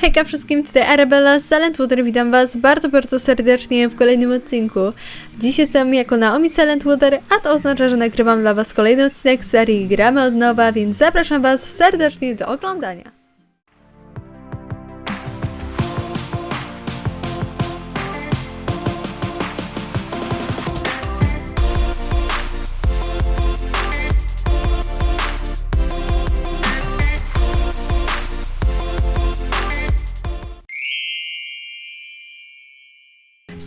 Hejka wszystkim, tutaj Arabella z Silent Water, witam was bardzo, bardzo serdecznie w kolejnym odcinku. Dziś jestem jako Naomi Silent Water, a to oznacza, że nagrywam dla was kolejny odcinek serii Gramy od nowa, więc zapraszam was serdecznie do oglądania.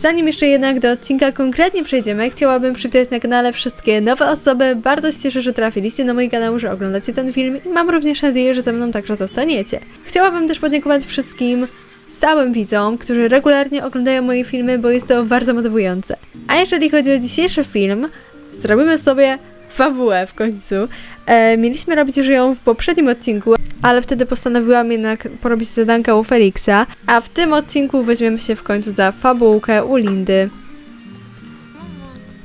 Zanim jeszcze jednak do odcinka konkretnie przejdziemy, chciałabym przywitać na kanale wszystkie nowe osoby. Bardzo się cieszę, że trafiliście na mój kanał, że oglądacie ten film i mam również nadzieję, że ze mną także zostaniecie. Chciałabym też podziękować wszystkim stałym widzom, którzy regularnie oglądają moje filmy, bo jest to bardzo motywujące. A jeżeli chodzi o dzisiejszy film, zrobimy sobie fabułę w końcu. E, mieliśmy robić już ją w poprzednim odcinku, ale wtedy postanowiłam jednak porobić zadanka u Felixa, a w tym odcinku weźmiemy się w końcu za fabułkę u Lindy.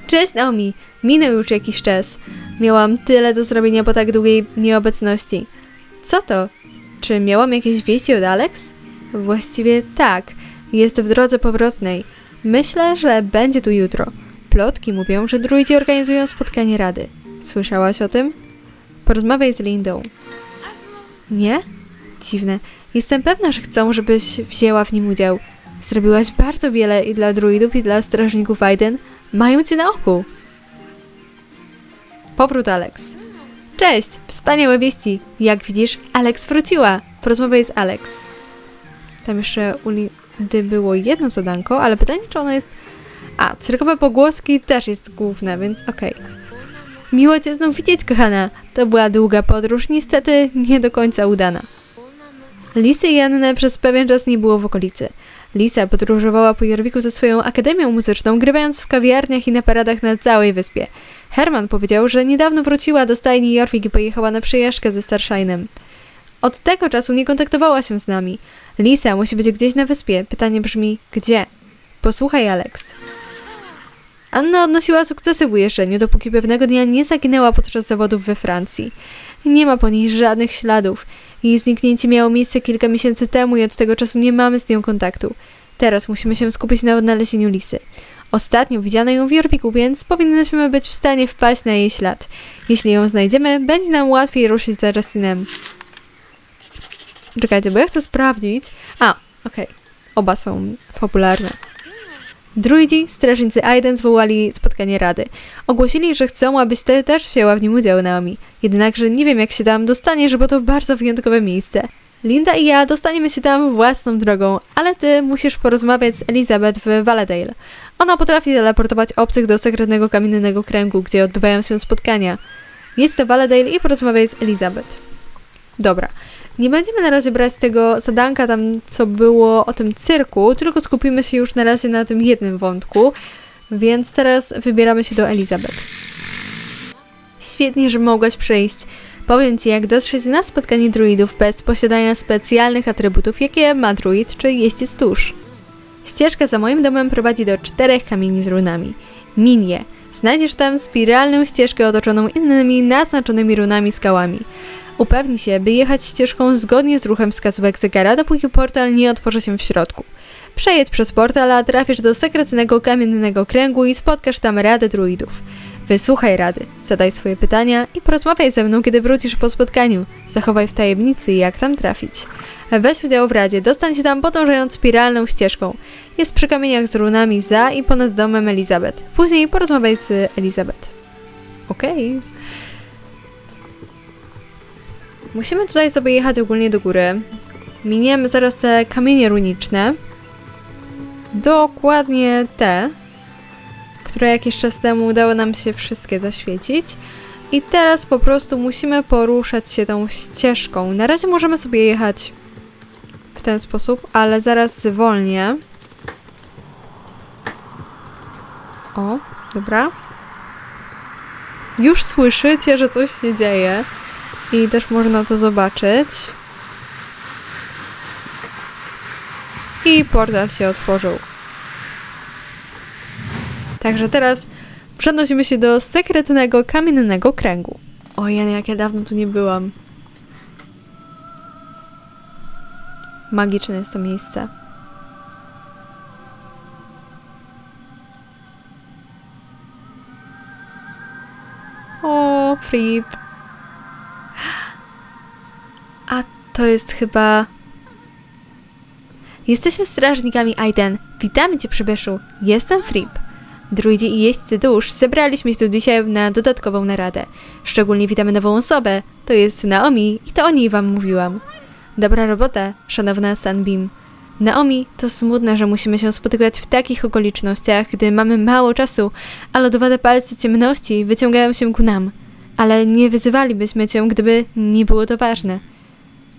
Cześć Naomi, minął już jakiś czas. Miałam tyle do zrobienia po tak długiej nieobecności. Co to? Czy miałam jakieś wieści od Alex? Właściwie tak, jest w drodze powrotnej. Myślę, że będzie tu jutro. Plotki mówią, że druidzi organizują spotkanie rady. Słyszałaś o tym? Porozmawiaj z Lindą. Nie? Dziwne. Jestem pewna, że chcą, żebyś wzięła w nim udział. Zrobiłaś bardzo wiele i dla druidów, i dla strażników Aiden. Mają cię na oku. Powrót Alex. Cześć! Wspaniałe wieści! Jak widzisz, Alex wróciła. Porozmawiaj z Alex. Tam jeszcze u Lindy było jedno zadanko, ale pytanie, czy ono jest... A, cyrkowe pogłoski też jest główne, więc okej. Miło Cię znów widzieć, kochana. To była długa podróż, niestety nie do końca udana. Lisy i Annę przez pewien czas nie było w okolicy. Lisa podróżowała po Jorwiku ze swoją akademią muzyczną, grywając w kawiarniach i na paradach na całej wyspie. Herman powiedział, że niedawno wróciła do stajni Jorwik i pojechała na przejażdżkę ze Starshinem. Od tego czasu nie kontaktowała się z nami. Lisa musi być gdzieś na wyspie. Pytanie brzmi, gdzie? Posłuchaj, Alex. Anna odnosiła sukcesy w ujeżdżeniu, dopóki pewnego dnia nie zaginęła podczas zawodów we Francji. Nie ma po niej żadnych śladów. Jej zniknięcie miało miejsce kilka miesięcy temu i od tego czasu nie mamy z nią kontaktu. Teraz musimy się skupić na odnalezieniu Lisy. Ostatnio widziano ją w Jorwiku, więc powinnyśmy być w stanie wpaść na jej ślad. Jeśli ją znajdziemy, będzie nam łatwiej ruszyć za Justinem. Czekajcie, bo ja chcę sprawdzić. A, okej. Oba są popularne. Druidzi, strażnicy Aiden zwołali spotkanie rady. Ogłosili, że chcą, abyś ty też wzięła w nim udział, Naomi. Jednakże nie wiem, jak się tam dostaniesz, bo to bardzo wyjątkowe miejsce. Linda i ja dostaniemy się tam własną drogą, ale ty musisz porozmawiać z Elizabeth w Valedale. Ona potrafi teleportować obcych do sekretnego kamiennego kręgu, gdzie odbywają się spotkania. Jedź do Valedale i porozmawiaj z Elizabeth. Dobra. Nie będziemy na razie brać tego zadanka tam, co było o tym cyrku, tylko skupimy się już na razie na tym jednym wątku, więc teraz wybieramy się do Elizabeth. Świetnie, że mogłaś przyjść. Powiem Ci, jak dotrzeć na spotkanie druidów bez posiadania specjalnych atrybutów, jakie ma druid czy jeździec tusz. Ścieżka za moim domem prowadzi do czterech kamieni z runami. Minie. Znajdziesz tam spiralną ścieżkę otoczoną innymi naznaczonymi runami skałami. Upewnij się, by jechać ścieżką zgodnie z ruchem wskazówek zegara, dopóki portal nie otworzy się w środku. Przejedź przez portal, a trafisz do sekretnego kamiennego kręgu i spotkasz tam Radę Druidów. Wysłuchaj rady, zadaj swoje pytania i porozmawiaj ze mną, kiedy wrócisz po spotkaniu. Zachowaj w tajemnicy, jak tam trafić. Weź udział w radzie, dostań się tam podążając spiralną ścieżką. Jest przy kamieniach z runami za i ponad domem Elizabeth. Później porozmawiaj z Elizabeth. Okej. Musimy tutaj sobie jechać ogólnie do góry. Miniemy zaraz te kamienie runiczne. Dokładnie te, które jakiś czas temu udało nam się wszystkie zaświecić. I teraz po prostu musimy poruszać się tą ścieżką. Na razie możemy sobie jechać w ten sposób, ale zaraz zwolnię. O, dobra. Już słyszycie, że coś się dzieje. I też można to zobaczyć. I portal się otworzył. Także teraz przenosimy się do sekretnego kamiennego kręgu. Ojej, jak ja dawno tu nie byłam. Magiczne jest to miejsce. O, Flip. To jest chyba... Jesteśmy strażnikami Aiden. Witamy cię, przybyszu. Jestem Frip. Druidzi i jeźdźcy dusz zebraliśmy się tu dzisiaj na dodatkową naradę. Szczególnie witamy nową osobę. To jest Naomi i to o niej wam mówiłam. Dobra robota, szanowna Sunbeam. Naomi, to smutne, że musimy się spotykać w takich okolicznościach, gdy mamy mało czasu, a lodowate palce ciemności wyciągają się ku nam. Ale nie wyzywalibyśmy cię, gdyby nie było to ważne.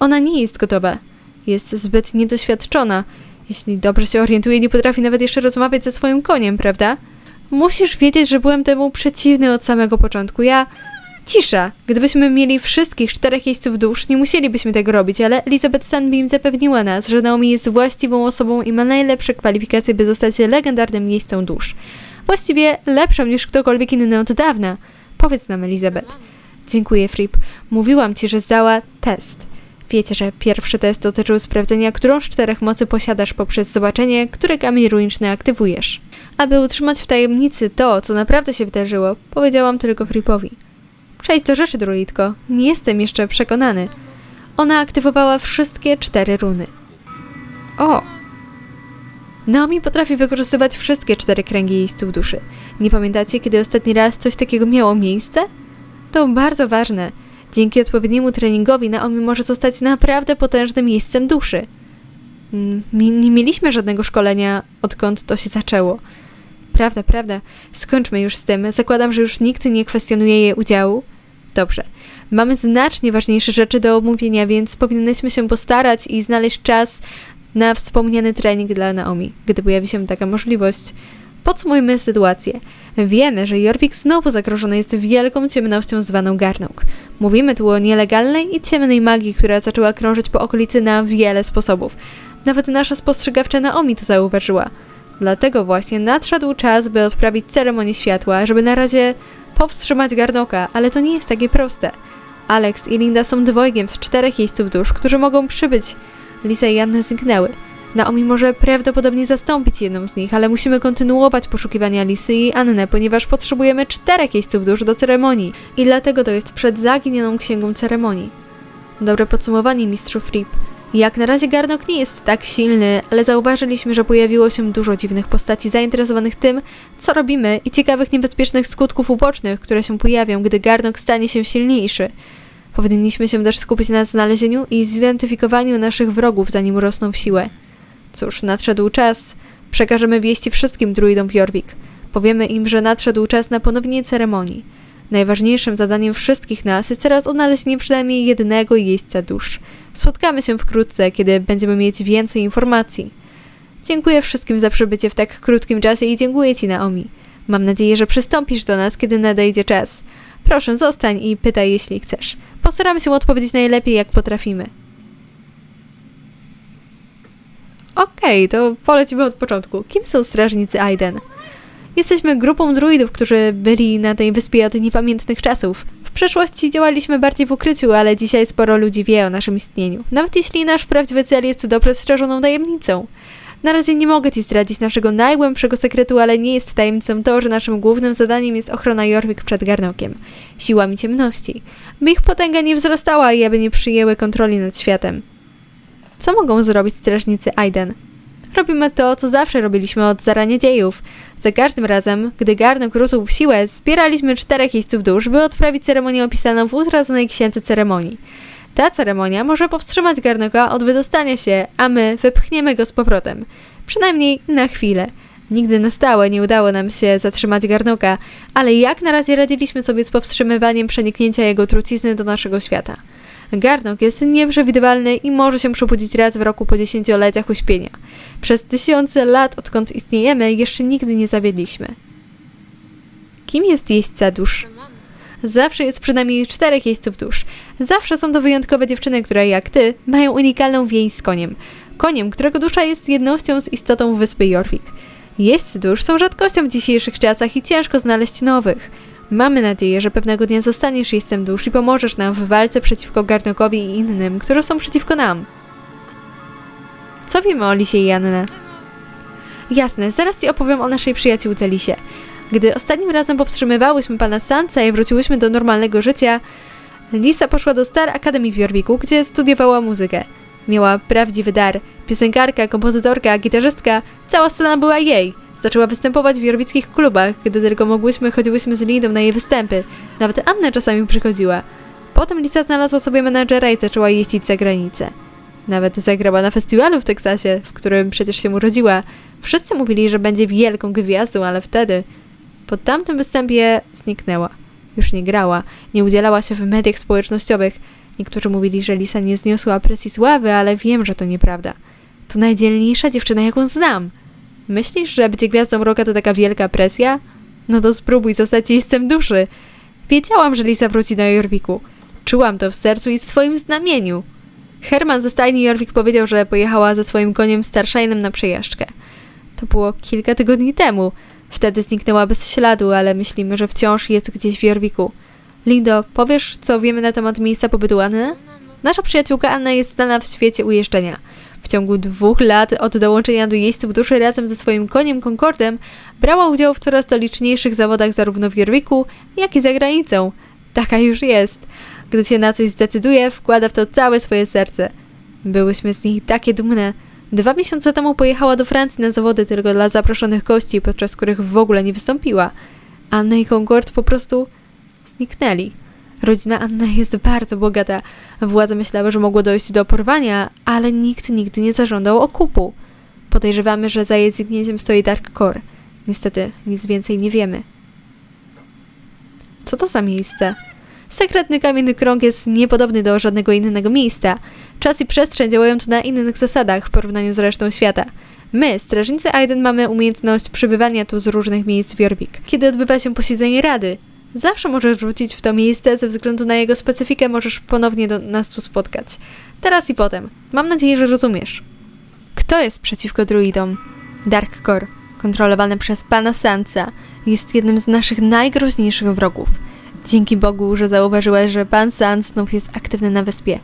Ona nie jest gotowa. Jest zbyt niedoświadczona. Jeśli dobrze się orientuje, nie potrafi nawet jeszcze rozmawiać ze swoim koniem, prawda? Musisz wiedzieć, że byłem temu przeciwny od samego początku. Ja. Cisza! Gdybyśmy mieli wszystkich czterech jeźdźców dusz, nie musielibyśmy tego robić, ale Elizabeth Sunbeam zapewniła nas, że Naomi jest właściwą osobą i ma najlepsze kwalifikacje, by zostać legendarnym jeźdźcą dusz. Właściwie lepszą niż ktokolwiek inny od dawna. Powiedz nam, Elizabeth. Dziękuję, Fripp. Mówiłam ci, że zdała test. Wiecie, że pierwszy test dotyczył sprawdzenia, którą z czterech mocy posiadasz poprzez zobaczenie, który kamień runiczny aktywujesz. Aby utrzymać w tajemnicy to, co naprawdę się wydarzyło, powiedziałam tylko Frippowi. Przejdź do rzeczy, druidko. Nie jestem jeszcze przekonany. Ona aktywowała wszystkie cztery runy. O! Naomi potrafi wykorzystywać wszystkie cztery kręgi jeźdźców duszy. Nie pamiętacie, kiedy ostatni raz coś takiego miało miejsce? To bardzo ważne. Dzięki odpowiedniemu treningowi Naomi może zostać naprawdę potężnym miejscem duszy. Mm, Nie mieliśmy żadnego szkolenia, odkąd to się zaczęło. Prawda, prawda. Skończmy już z tym. Zakładam, że już nikt nie kwestionuje jej udziału. Dobrze. Mamy znacznie ważniejsze rzeczy do omówienia, więc powinnyśmy się postarać i znaleźć czas na wspomniany trening dla Naomi, gdy pojawi się taka możliwość. Podsumujmy sytuację. Wiemy, że Jorvik znowu zagrożony jest wielką ciemnością zwaną Garnok. Mówimy tu o nielegalnej i ciemnej magii, która zaczęła krążyć po okolicy na wiele sposobów. Nawet nasza spostrzegawcza Naomi to zauważyła. Dlatego właśnie nadszedł czas, by odprawić ceremonię światła, żeby na razie powstrzymać Garnoka, ale to nie jest takie proste. Alex i Linda są dwojgiem z czterech jeźdźców dusz, którzy mogą przybyć. Lisa i Anna zniknęły. Naomi może prawdopodobnie zastąpić jedną z nich, ale musimy kontynuować poszukiwania Lisy i Anny, ponieważ potrzebujemy czterech jeźdźców dusz do ceremonii i dlatego to jest przed zaginioną księgą ceremonii. Dobre podsumowanie, mistrzu Fripp. Jak na razie Garnok nie jest tak silny, ale zauważyliśmy, że pojawiło się dużo dziwnych postaci zainteresowanych tym, co robimy i ciekawych niebezpiecznych skutków ubocznych, które się pojawią, gdy Garnok stanie się silniejszy. Powinniśmy się też skupić na znalezieniu i zidentyfikowaniu naszych wrogów, zanim rosną w siłę. Cóż, nadszedł czas. Przekażemy wieści wszystkim druidom Jorvik. Powiemy im, że nadszedł czas na ponownie ceremonii. Najważniejszym zadaniem wszystkich nas jest teraz odnalezienie przynajmniej jednego jeźdźca dusz. Spotkamy się wkrótce, kiedy będziemy mieć więcej informacji. Dziękuję wszystkim za przybycie w tak krótkim czasie i dziękuję Ci, Naomi. Mam nadzieję, że przystąpisz do nas, kiedy nadejdzie czas. Proszę, zostań i pytaj, jeśli chcesz. Postaramy się odpowiedzieć najlepiej, jak potrafimy. Okej, to polecimy od początku. Kim są strażnicy Aiden? Jesteśmy grupą druidów, którzy byli na tej wyspie od niepamiętnych czasów. W przeszłości działaliśmy bardziej w ukryciu, ale dzisiaj sporo ludzi wie o naszym istnieniu. Nawet jeśli nasz prawdziwy cel jest dobrze strzeżoną tajemnicą. Na razie nie mogę Ci zdradzić naszego najgłębszego sekretu, ale nie jest tajemnicą to, że naszym głównym zadaniem jest ochrona Jorvik przed Garnokiem, siłami ciemności. By ich potęga nie wzrastała i aby nie przyjęły kontroli nad światem. Co mogą zrobić strażnicy Aiden? Robimy to, co zawsze robiliśmy od zarania dziejów. Za każdym razem, gdy Garnok rósł w siłę, zbieraliśmy czterech jeźdźców dusz, by odprawić ceremonię opisaną w utraconej księdze ceremonii. Ta ceremonia może powstrzymać Garnoka od wydostania się, a my wypchniemy go z powrotem. Przynajmniej na chwilę. Nigdy na stałe nie udało nam się zatrzymać Garnoka, ale jak na razie radziliśmy sobie z powstrzymywaniem przeniknięcia jego trucizny do naszego świata. Garnok jest nieprzewidywalny i może się przebudzić raz w roku po dziesięcioleciach uśpienia. Przez tysiące lat, odkąd istniejemy, jeszcze nigdy nie zawiedliśmy. Kim jest jeźdźca dusz? Zawsze jest przynajmniej czterech jeźdźców dusz. Zawsze są to wyjątkowe dziewczyny, które jak ty mają unikalną więź z koniem. Koniem, którego dusza jest jednością z istotą wyspy Jorvik. Jeźdźcy dusz są rzadkością w dzisiejszych czasach i ciężko znaleźć nowych. Mamy nadzieję, że pewnego dnia zostaniesz jeźdźcem dusz i pomożesz nam w walce przeciwko Garnokowi i innym, którzy są przeciwko nam. Co wiemy o Lisie i Annę? Jasne, zaraz ci opowiem o naszej przyjaciółce Lisie. Gdy ostatnim razem powstrzymywałyśmy pana Sansa i wróciłyśmy do normalnego życia, Lisa poszła do Star Academy w Jorviku, gdzie studiowała muzykę. Miała prawdziwy dar. Piosenkarka, kompozytorka, gitarzystka, cała scena była jej. Zaczęła występować w jorwickich klubach, gdy tylko mogłyśmy, chodziłyśmy z Lindą na jej występy. Nawet Anna czasami przychodziła. Potem Lisa znalazła sobie menadżera i zaczęła jeździć za granicę. Nawet zagrała na festiwalu w Teksasie, w którym przecież się urodziła. Wszyscy mówili, że będzie wielką gwiazdą, ale wtedy, po tamtym występie, zniknęła. Już nie grała, nie udzielała się w mediach społecznościowych. Niektórzy mówili, że Lisa nie zniosła presji sławy, ale wiem, że to nieprawda. To najdzielniejsza dziewczyna, jaką znam. Myślisz, że bycie gwiazdą roka to taka wielka presja? No to spróbuj zostać jeźdźcem duszy. Wiedziałam, że Lisa wróci do Jorwiku. Czułam to w sercu i w swoim znamieniu. Herman ze stajni Jorwik powiedział, że pojechała ze swoim koniem Starshine'em na przejażdżkę. To było kilka tygodni temu. Wtedy zniknęła bez śladu, ale myślimy, że wciąż jest gdzieś w Jorwiku. Lindo, powiesz, co wiemy na temat miejsca pobytu Anny? Nasza przyjaciółka Anna jest znana w świecie ujeżdżenia. W ciągu dwóch lat od dołączenia do jeźdźców duszy razem ze swoim koniem Concordem brała udział w coraz to liczniejszych zawodach zarówno w Jorwiku, jak i za granicą. Taka już jest. Gdy się na coś zdecyduje, wkłada w to całe swoje serce. Byłyśmy z niej takie dumne. Dwa miesiące temu pojechała do Francji na zawody tylko dla zaproszonych gości, podczas których w ogóle nie wystąpiła. Anna i Concord po prostu zniknęli. Rodzina Anna jest bardzo bogata. Władze myślały, że mogło dojść do porwania, ale nikt nigdy nie zażądał okupu. Podejrzewamy, że za jej zniknięciem stoi Dark Core. Niestety, nic więcej nie wiemy. Co to za miejsce? Sekretny kamienny krąg jest niepodobny do żadnego innego miejsca. Czas i przestrzeń działają tu na innych zasadach w porównaniu z resztą świata. My, strażnicy Aiden, mamy umiejętność przybywania tu z różnych miejsc w Jorvik. Kiedy odbywa się posiedzenie rady, zawsze możesz wrócić w to miejsce, ze względu na jego specyfikę możesz ponownie do nas tu spotkać. Teraz i potem. Mam nadzieję, że rozumiesz. Kto jest przeciwko druidom? Dark Core, kontrolowany przez pana Sansa, jest jednym z naszych najgroźniejszych wrogów. Dzięki Bogu, że zauważyłaś, że pan Sans znów jest aktywny na wyspie.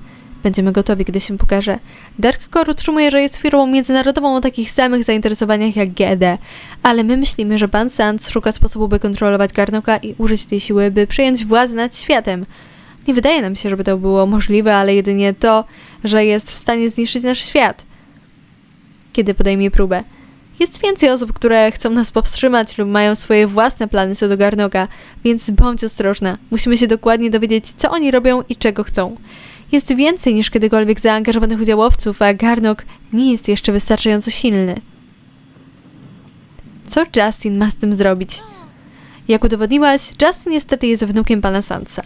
Będziemy gotowi, gdy się pokaże. Dark Core utrzymuje, że jest firmą międzynarodową o takich samych zainteresowaniach jak GD, ale my myślimy, że pan Sans szuka sposobu, by kontrolować Garnoka i użyć tej siły, by przejąć władzę nad światem. Nie wydaje nam się, żeby to było możliwe, ale jedynie to, że jest w stanie zniszczyć nasz świat. Kiedy podejmie próbę. Jest więcej osób, które chcą nas powstrzymać lub mają swoje własne plany co do Garnoka, więc bądź ostrożna. Musimy się dokładnie dowiedzieć, co oni robią i czego chcą. Jest więcej niż kiedykolwiek zaangażowanych udziałowców, a Garnok nie jest jeszcze wystarczająco silny. Co Justin ma z tym zrobić? Jak udowodniłaś, Justin niestety jest wnukiem pana Sansa.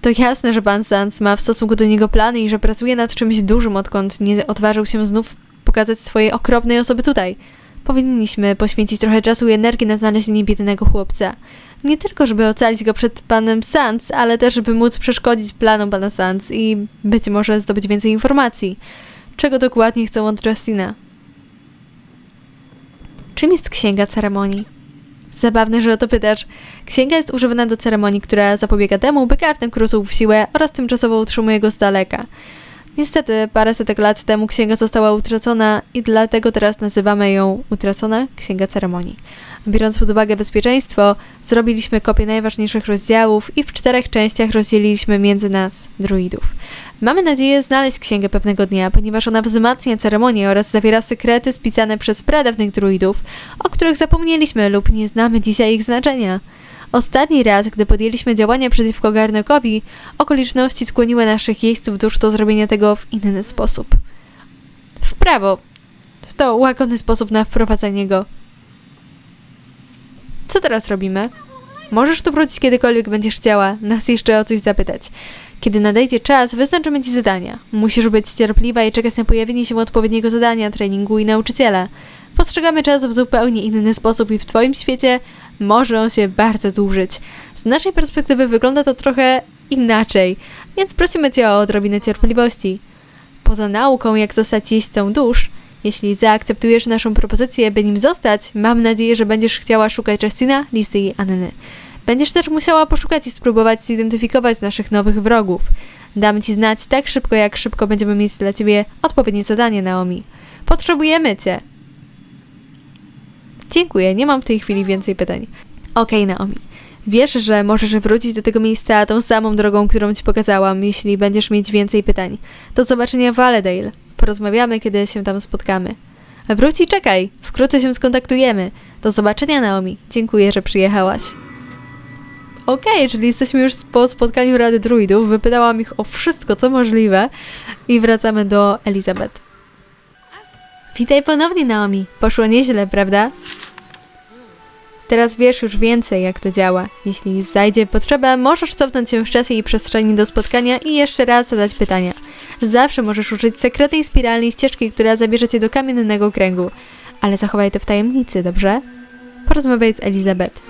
To jasne, że pan Sans ma w stosunku do niego plany i że pracuje nad czymś dużym, odkąd nie odważył się znów pokazać swojej okropnej osoby tutaj. Powinniśmy poświęcić trochę czasu i energii na znalezienie biednego chłopca. Nie tylko, żeby ocalić go przed panem Sans, ale też, żeby móc przeszkodzić planom pana Sans i być może zdobyć więcej informacji. Czego dokładnie chcą od Justina? Czym jest księga ceremonii? Zabawne, że o to pytasz. Księga jest używana do ceremonii, która zapobiega temu, by Garnek rósł w siłę oraz tymczasowo utrzymuje go z daleka. Niestety, parę setek lat temu księga została utracona i dlatego teraz nazywamy ją Utracona Księga Ceremonii. Biorąc pod uwagę bezpieczeństwo, zrobiliśmy kopię najważniejszych rozdziałów i w czterech częściach rozdzieliliśmy między nas, druidów. Mamy nadzieję znaleźć księgę pewnego dnia, ponieważ ona wzmacnia ceremonię oraz zawiera sekrety spisane przez pradawnych druidów, o których zapomnieliśmy lub nie znamy dzisiaj ich znaczenia. Ostatni raz, gdy podjęliśmy działania przeciwko Garnokowi, okoliczności skłoniły naszych jeźdźców dusz do zrobienia tego w inny sposób. W prawo. To łagodny sposób na wprowadzenie go. Co teraz robimy? Możesz tu wrócić kiedykolwiek będziesz chciała, nas jeszcze o coś zapytać. Kiedy nadejdzie czas, wyznaczymy ci zadania. Musisz być cierpliwa i czekać na pojawienie się odpowiedniego zadania, treningu i nauczyciela. Postrzegamy czas w zupełnie inny sposób i w twoim świecie może on się bardzo dłużyć. Z naszej perspektywy wygląda to trochę inaczej, więc prosimy cię o odrobinę cierpliwości. Poza nauką, jak zostać jeźdźcą dusz, jeśli zaakceptujesz naszą propozycję, by nim zostać, mam nadzieję, że będziesz chciała szukać Justina, Lisy i Anny. Będziesz też musiała poszukać i spróbować zidentyfikować naszych nowych wrogów. Dam ci znać tak szybko, jak szybko będziemy mieć dla ciebie odpowiednie zadanie, Naomi. Potrzebujemy cię. Dziękuję, nie mam w tej chwili więcej pytań. Okej, Naomi. Wiesz, że możesz wrócić do tego miejsca tą samą drogą, którą ci pokazałam, jeśli będziesz mieć więcej pytań. Do zobaczenia w Valedale. Porozmawiamy, kiedy się tam spotkamy. Wróć i czekaj. Wkrótce się skontaktujemy. Do zobaczenia, Naomi. Dziękuję, że przyjechałaś. Okej, czyli jesteśmy już po spotkaniu Rady Druidów. Wypytałam ich o wszystko, co możliwe. I wracamy do Elizabeth. Witaj ponownie, Naomi. Poszło nieźle, prawda? Teraz wiesz już więcej, jak to działa. Jeśli zajdzie potrzeba, możesz cofnąć się w czasie i przestrzeni do spotkania i jeszcze raz zadać pytania. Zawsze możesz użyć sekretnej spiralnej ścieżki, która zabierze cię do kamiennego kręgu. Ale zachowaj to w tajemnicy, dobrze? Porozmawiaj z Elizabeth.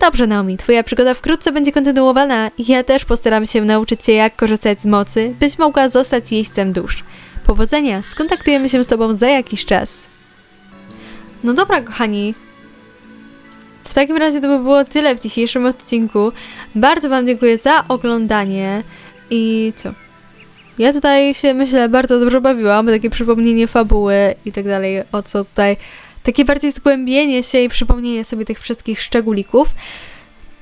Dobrze, Naomi, twoja przygoda wkrótce będzie kontynuowana ja też postaram się nauczyć cię, jak korzystać z mocy, byś mogła zostać jeźdźcem dusz. Powodzenia, skontaktujemy się z tobą za jakiś czas. No dobra, kochani. W takim razie to by było tyle w dzisiejszym odcinku. Bardzo Wam dziękuję za oglądanie i co? Ja tutaj się myślę bardzo dobrze bawiłam, takie przypomnienie fabuły i tak dalej, o co tutaj. Takie bardziej zgłębienie się i przypomnienie sobie tych wszystkich szczególików.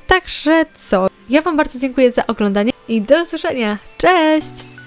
Także co? Ja Wam bardzo dziękuję za oglądanie i do usłyszenia. Cześć!